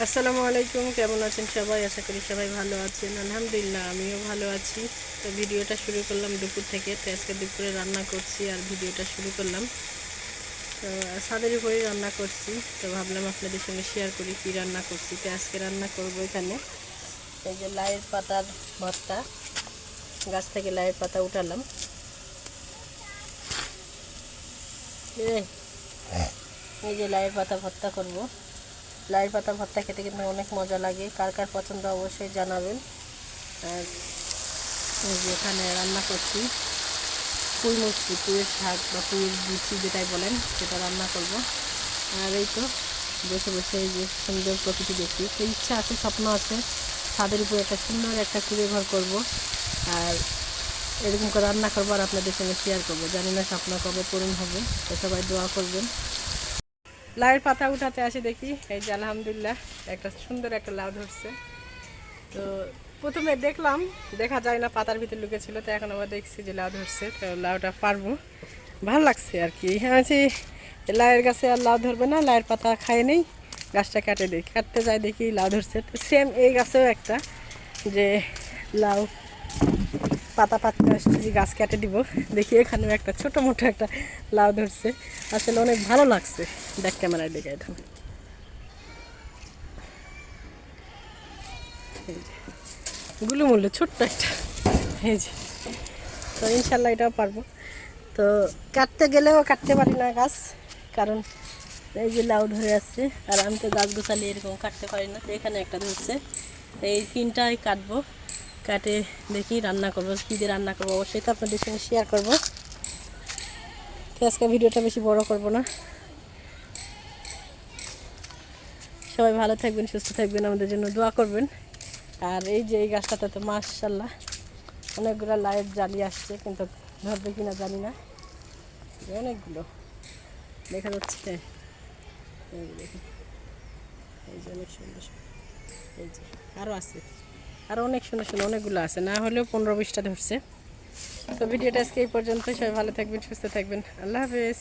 আসসালামু আলাইকুম, কেমন আছেন সবাই? আশা করি সবাই ভালো আছেন। আলহামদুলিল্লাহ, আমিও ভালো আছি। তো ভিডিওটা শুরু করলাম দুপুর থেকে। তো আজকে দুপুরে রান্না করছি আর ভিডিওটা শুরু করলাম। তো ছাদের উপরে রান্না করছি। তো ভাবলাম আপনাদের সঙ্গে শেয়ার করি কী রান্না করছি। তো আজকে রান্না করব এখানে। এই যে লাইয়ের পাতার ভর্তা। গাছ থেকে লাইয়ের পাতা উঠালাম। এই যে লাইয়ের পাতা ভর্তা করব। লাইয়ের পাতা ভর্তা খেতে কিন্তু অনেক মজা লাগে। কার কার পছন্দ অবশ্যই জানাবেন। আর এখানে রান্না করছি, পুঁই মুচি পুঁয়ের শাক বা পুঁয়ের বিচি যেটাই বলেন, সেটা রান্না করব। আর এই তো বসে বসে এই যে সুন্দর প্রকৃতি দেখি তো ইচ্ছা আছে, স্বপ্ন আছে, ছাদের উপরে একটা সুন্দর একটা কুড়ে ঘর করব। আর এরকম করে রান্না করব আর আপনাদের সঙ্গে শেয়ার করব। জানি না স্বপ্ন কবে পূরণ হবে, তো সবাই দোয়া করবেন। লাউয়ের পাতা উঠাতে আসি দেখি। এই যে আলহামদুলিল্লাহ, একটা সুন্দর একটা লাউ ধরছে। তো প্রথমে দেখলাম, দেখা যায় না পাতার ভিতরে লুকে ছিল তো এখন আবার দেখছি যে লাউ ধরছে, তো লাউটা পারব। ভালো লাগছে আর কি। হ্যাঁ আছি লাউয়ের গাছে আর লাউ ধরবে না লাউয়ের পাতা খায় নেই, গাছটা কাটে দিই কাটতে যায় দেখি লাউ ধরছে। তো সেম এই গাছেও একটা, যে লাউ পাতা পাতা আসছে গাছ কেটে দিব। দেখি এখানেও একটা ছোট মোটো একটা লাউ ধরছে। আসলে অনেক ভালো লাগছে দেখ ক্যামেরায় দেখে এখন গুলুমুল্লু ছোট্ট একটা। এই যে, তো ইনশাল্লাহ এটাও পারব। তো কাটতে গেলেও কাটতে পারি না গাছ, কারণ এই যে লাউ ধরে আছে, আর আমি তো গাছ গোছালি এরকম কাটতে পারি না। তো এখানে একটা ধরছে, এই তিনটাই কাটবো। কাটে, দেখি রান্না করব, কী দিয়ে রান্না করব, অবশ্যই তো আপনাদের সঙ্গে শেয়ার করব। তো আজকে ভিডিওটা বেশি বড় করব না। সবাই ভালো থাকবেন, সুস্থ থাকবেন, আমাদের জন্য দোয়া করবেন। আর এই যে এই গাছটাতে তো মাশাল্লাহ অনেকগুলো লাইট জ্বালিয়ে আসছে, কিন্তু ধরবে কিনা জানি না। অনেকগুলো। দেখা যাচ্ছে এই যে অনেক সুন্দর। এই যে আরও আছে। আরও অনেক সুন্দর সুন্দর অনেকগুলো আছে, না হলেও পনেরো বিশটা ধরছে। তো ভিডিওটা আজকে এই পর্যন্ত সবাই ভালো থাকবেন, সুস্থ থাকবেন। আল্লাহ হাফেজ।